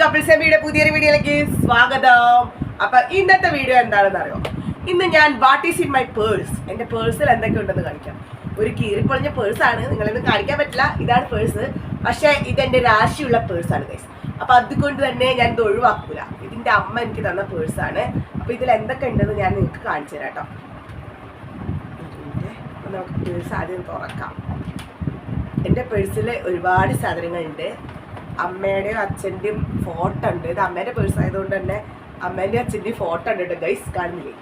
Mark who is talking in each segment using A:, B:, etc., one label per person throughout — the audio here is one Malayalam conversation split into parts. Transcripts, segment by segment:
A: കപ്പിൾസ് എമ്മിയുടെ പുതിയൊരു വീഡിയോയിലേക്ക് സ്വാഗതം. അപ്പൊ ഇന്നത്തെ വീഡിയോ എന്താണെന്ന് അറിയോ? ഇന്ന് ഞാൻ what is in my purse എന്റെ പേഴ്സിൽ എന്തൊക്കെ ഉണ്ടെന്ന് കാണിക്കാം. ഒരു കീറിപ്പൊളിഞ്ഞ പേഴ്സാണ് നിങ്ങളിന്ന് കാണിക്കാൻ പറ്റില്ല. ഇതാണ് പേഴ്സ് പക്ഷെ ഇതെന്റെ രാശിയുള്ള ആണ് ഗൈസ് അപ്പൊ അതുകൊണ്ട് തന്നെ ഞാൻ ഇത് ഒഴിവാക്കൂല. ഇതിന്റെ അമ്മ എനിക്ക് തന്ന പേഴ്സ് ആണ്. അപ്പൊ ഇതിൽ എന്തൊക്കെ ഉണ്ടെന്ന് ഞാൻ നിങ്ങൾക്ക് കാണിച്ചു തരാം കേട്ടോ. നമുക്ക് പേഴ്സ് ആദ്യം തുറക്കാം. എന്റെ പേഴ്സിൽ ഒരുപാട് സാധനങ്ങളുണ്ട്. അമ്മയുടെയും അച്ഛന്റെയും ഫോട്ടോ ഉണ്ട്. ഇത് അമ്മേന്റെ പേഴ്സ് ആയതുകൊണ്ട് തന്നെ അമ്മേന്റെയും അച്ഛന്റെയും ഫോട്ടോ ഉണ്ട് കേട്ടോ ഗൈസ് കാണുന്നില്ലേ?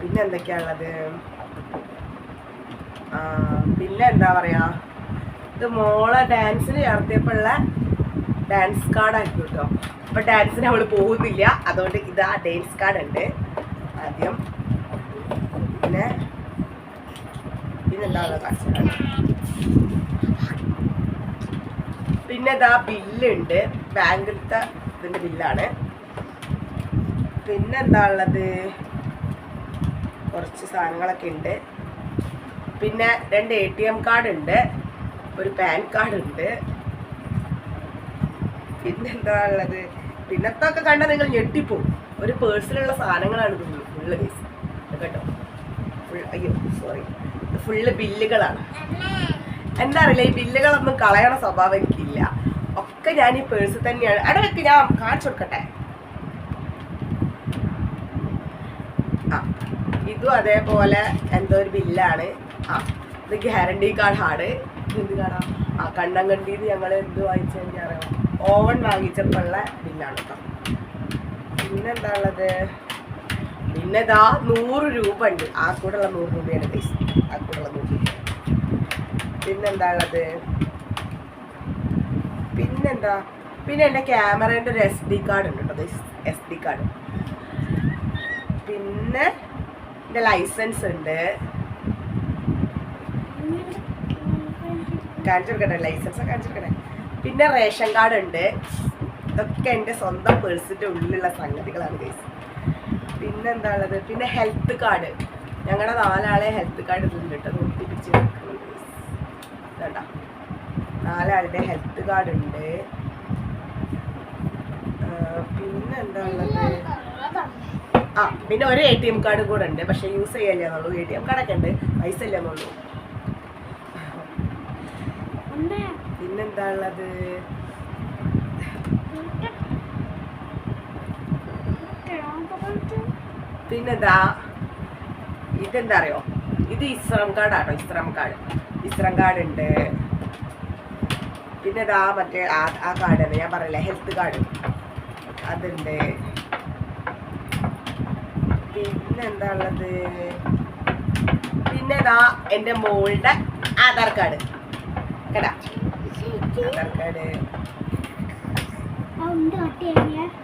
A: പിന്നെ എന്തൊക്കെയാണുള്ളത്? പിന്നെ എന്താ പറയാ? ഇത് മോളെ ഡാൻസിന് ചേർത്തിയപ്പോഴുള്ള ഡാൻസ് കാർഡായിരിക്കും കേട്ടോ. അപ്പൊ ഡാൻസിന് അവൾ പോകുന്നില്ല. അതുകൊണ്ട് ഇതാ ഡാൻസ് കാർഡ് ഉണ്ട് ആദ്യം. പിന്നെ പിന്നെന്താ കാണിച്ചത് പിന്നെ ഇതാ ബില്ലുണ്ട്. ബാങ്കിലത്തെ ഇതിന്റെ ബില്ലാണ്. പിന്നെ എന്താ ഉള്ളത്? കുറച്ച് സാധനങ്ങളൊക്കെ ഉണ്ട്. പിന്നെ രണ്ട് എ ടി എം കാർഡ് ഉണ്ട്. ഒരു പാൻ കാർഡ് ഉണ്ട്. പിന്നെ എന്താ ഉള്ളത്? പിന്നത്തൊക്കെ കണ്ടാൽ നിങ്ങൾ ഞെട്ടിപ്പോവും. ഒരു പേഴ്സിലുള്ള സാധനങ്ങളാണ് ഇത് ഫുള്ള് കേസ് കേട്ടോ. ഫുൾ അയ്യോ സോറി ഫുള്ള് ബില്ലുകളാണ് എന്താ അറിയില്ല ഈ ബില്ലുകളൊന്നും കളയണ സ്വഭാവം എനിക്കില്ല. ഒക്കെ ഞാൻ ഈ പേഴ്സ് തന്നെയാണ്. അവിടെ വെക്ക് ഞാൻ കാണിച്ചു കൊടുക്കട്ടെ? ആ ഇതും അതേപോലെ എന്തോ ഒരു ബില്ലാണ്. ആ ഇത് ഗ്യാരണ്ടി കാർഡ് ഹാർഡ് എന്ത് കാർഡാ ആ? കണ്ണങ്കണ്ടിന്ന് ഞങ്ങൾ എന്ത് വാങ്ങിച്ചെന്ന് അറിയാം ഓവൻ വാങ്ങിച്ചപ്പോഴുള്ള ബില്ലാണ് കേട്ടോ പിന്നെന്താ ഉള്ളത്? പിന്നെ ഇതാ നൂറ് രൂപ ഉണ്ട്. ആ കൂടെ ഉള്ള നൂറ് രൂപയാണ് പൈസ ആ കൂടെ ഉള്ള നൂറ് പിന്നെന്താ ഉള്ളത് പിന്നെന്താ? പിന്നെ എന്റെ ക്യാമറേന്റെ ഒരു എസ് ഡി കാർഡ് ഉണ്ട് കേട്ടോ എസ് ഡി കാർഡ് പിന്നെ എന്റെ ലൈസൻസ് ഉണ്ട്. കാണിച്ചു കൊടുക്കട്ടെ ലൈസൻസ് കാണിച്ചു പിന്നെ റേഷൻ കാർഡ് ഉണ്ട്. ഇതൊക്കെ എന്റെ സ്വന്തം പേഴ്സിന്റെ ഉള്ളിലുള്ള സംഗതികളാണ് ഗൈസ് പിന്നെന്താ ഉള്ളത് പിന്നെ ഹെൽത്ത് കാർഡ് ഞങ്ങളുടെ നാലാളെ ഹെൽത്ത് കാർഡ് ഇതിൽ കിട്ടും പിടിച്ച് വേണ്ട. നാലാളുടെ ഹെൽത്ത് കാർഡ് ഉണ്ട്. പിന്നെ പിന്നെന്താ ഉള്ളത്? ആ പിന്നെ ഒരു എ ടി എം കാർഡ് കൂടെ ഉണ്ട്. പക്ഷെ യൂസ് ചെയ്യാന്നുള്ളൂ എ ടി എം കാർഡൊക്കെ ഉണ്ട്. പൈസ ഇല്ലെന്നുള്ളൂ പിന്നെന്താ ഉള്ളത്? പിന്നെന്താ ഇതെന്താ അറിയോ? ഇത് ഇസ്രാം കാർഡാട്ടോ ഇസ്രാം കാർഡ് ഉണ്ട് പിന്നെ ഇതാ മറ്റേ ആ ആ കാർഡ് തന്നെ ഞാൻ പറയില്ല ഹെൽത്ത് കാർഡ് അതുണ്ട്. പിന്നെ എന്താ ഉള്ളത് പിന്നെ ഇതാ എന്റെ മോളുടെ ആധാർ കാർഡ്. കേട്ടാ? ആധാർ കാർഡ്.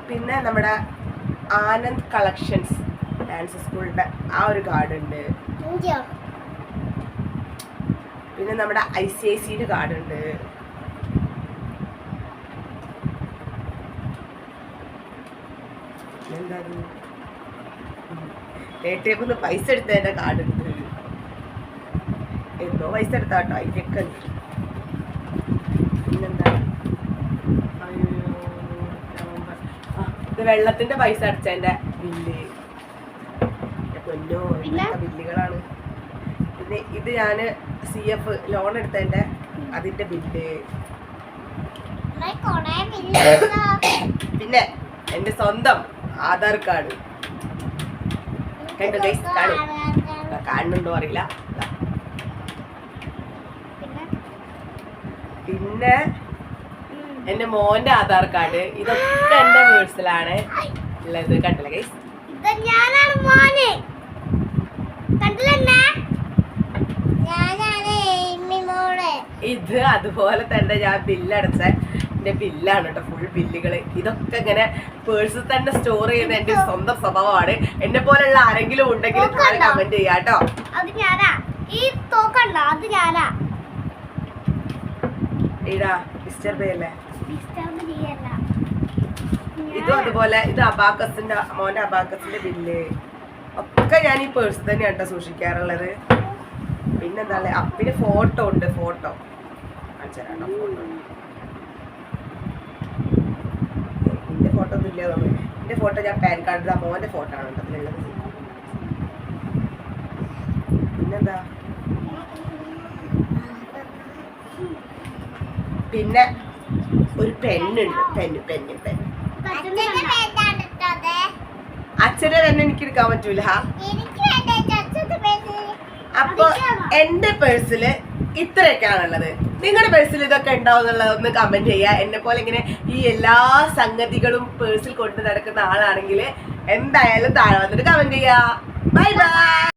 A: പിന്നെ നമ്മുടെ ആനന്ദ് കളക്ഷൻസ് ഡാൻസ് സ്കൂളിന്റെ ആ ഒരു കാർഡ് ഉണ്ട് പിന്നെ നമ്മുടെ ഐ സി ഐ സിയുടെ കാർഡുണ്ട്. എന്താ പൈസ എടുത്തതിന്റെ കാർഡുണ്ട്. എന്തോ പൈസ എടുത്താട്ടോ അതിന്റെയൊക്കെ ഉണ്ട് പിന്നെന്താ? ഇത് വെള്ളത്തിന്റെ പൈസ അടച്ചതിന്റെ ബില്ല്. പൊന്നോ? ബില്ലുകളാണ്. പിന്നെ ഇത് ഞാൻ സി എഫ് ലോൺ എടുത്തതിന്റെ അതിന്റെ ബില്ല് പിന്നെ എന്റെ സ്വന്തം ആധാർ കാർഡ്. കണ്ടോ guys? കാണും. കാണുന്നുണ്ടോ അറിയില്ല. പിന്നെ? എന്റെ മോന്റെ ആധാർ കാർഡ്. ഇതൊക്കെ എന്റെ പേഴ്സിലാണ് ഉള്ളത്. കണ്ടില്ല ഗൈസ്
B: ഞാനാണ് മോനെ. കണ്ടില്ലെന്നെ ഞാനാണ് ഏമി മോളെ
A: ഇത് അതുപോലെ തന്നെ ഞാൻ ബില്ലടച്ച എന്റെ ബില്ലാണ് കേട്ടോ ഫുൾ ബില്ലുകൾ ഇതൊക്കെ ഇങ്ങനെ പേഴ്സിൽ തന്നെ സ്റ്റോർ ചെയ്യുന്ന എന്റെ സ്വന്തം സ്വഭാവമാണ്. എന്നെ പോലെയുള്ള ആരെങ്കിലും ഉണ്ടെങ്കിൽ കമന്റ് ചെയ്യാം കേട്ടോ.
B: അത് ഞാനാ. ഈ തോക്കണ്ട അത് ഞാനാ.
A: ഇടാ മിസ്റ്റർ ബേല്ലേ
B: ഡിസ്റ്റർബ് ചെയ്യല്ല.
A: ഇതും അതുപോലെ ഇത് അബാക്കസിന്റെ മോന്റെ അബാക്കസിന്റെ ബില്ല്. ഒക്കെ ഞാൻ ഈ പേഴ്സ് തന്നെയാണ് കേട്ടോ സൂക്ഷിക്കാറുള്ളത്. പിന്നെന്താ അപ്പിന് പിന്നെ ഫോട്ടോ ഉണ്ട് ഫോട്ടോ കാണിച്ചു തരാം കേട്ടോ ഫോട്ടോ ഇല്ല തോന്നുന്നു എന്റെ ഫോട്ടോ ഞാൻ പാൻ കാർഡ് ആ മോന്റെ ഫോട്ടോ ആണ് കേട്ടോ അതിലുള്ളത്. പിന്നെന്താ? പിന്നെ ഒരു പെണ്ണുണ്ട്. പെന്ന് പെന്ന്
B: ഇട്ടത്.
A: അച്ഛനെ തന്നെ എനിക്ക് എടുക്കാൻ പറ്റൂല. അപ്പൊ എന്റെ പേഴ്സിൽ ഇത്രയൊക്കെയാണുള്ളത്. നിങ്ങളുടെ പേഴ്സിൽ ഇതൊക്കെ ഉണ്ടാവും എന്നുള്ളത് ഒന്ന് കമന്റ് ചെയ്യുക. എന്നെ പോലെ ഇങ്ങനെ ഈ എല്ലാ സംഗതികളും പേഴ്സിൽ കൊണ്ടു നടക്കുന്ന ആളാണെങ്കിൽ എന്തായാലും താഴെ വന്നിട്ട് കമന്റ് ചെയ്യുക. Bye bye